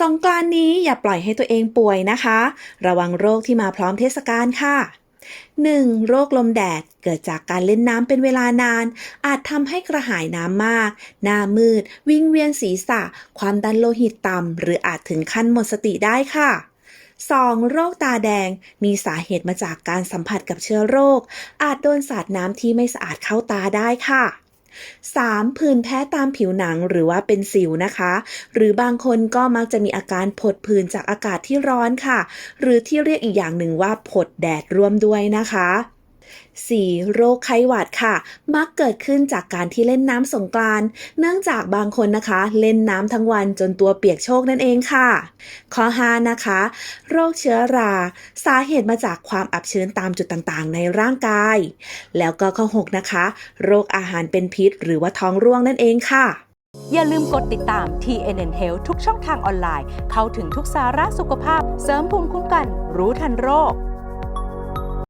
สงกรานนี้อย่าปล่อยให้ตัวเองป่วยนะคะ ระวังโรคที่มาพร้อมเทศกาลค่ะ 1. โรคลมแดดเกิดจากการเล่นน้ำเป็นเวลานาน อาจทำให้กระหายน้ำมาก หน้ามืด วิงเวียนศีรษะ ความดันโลหิตต่ำ หรืออาจถึงขั้นหมดสติได้ค่ะ 2. โรคตาแดงมีสาเหตุมาจากการสัมผัสกับเชื้อโรค อาจโดนสาดน้ำที่ไม่สะอาดเข้าตาได้ค่ะ 3. ผื่นแพ้ตามผิวหนังหรือว่าเป็นสิวนะคะ หรือบางคนก็มักจะมีอาการผดผื่นจากอากาศที่ร้อนค่ะ หรือที่เรียกอีกอย่างหนึ่งว่าผดแดดร่วมด้วยนะคะ 4. โรคไข้หวัดค่ะ มักเกิดขึ้นจากการที่เล่นน้ำสงกรานเนื่องจากบางคนนะคะ เล่นน้ำทั้งวันจนตัวเปียกโชกนั่นเองค่ะ ข้อ 5 นะคะ โรคเชื้อรา สาเหตุมาจากความอับชื้นตามจุดต่างๆ ในร่างกาย แล้วก็ข้อ 6 นะคะ โรคอาหารเป็นพิษ หรือว่าท้องร่วงนั่นเองค่ะ อย่าลืมกดติดตาม TNN Health ทุกช่องทางออนไลน์ เข้าถึงทุกสาระสุขภาพ เสริมภูมิคุ้มกัน รู้ทันโรค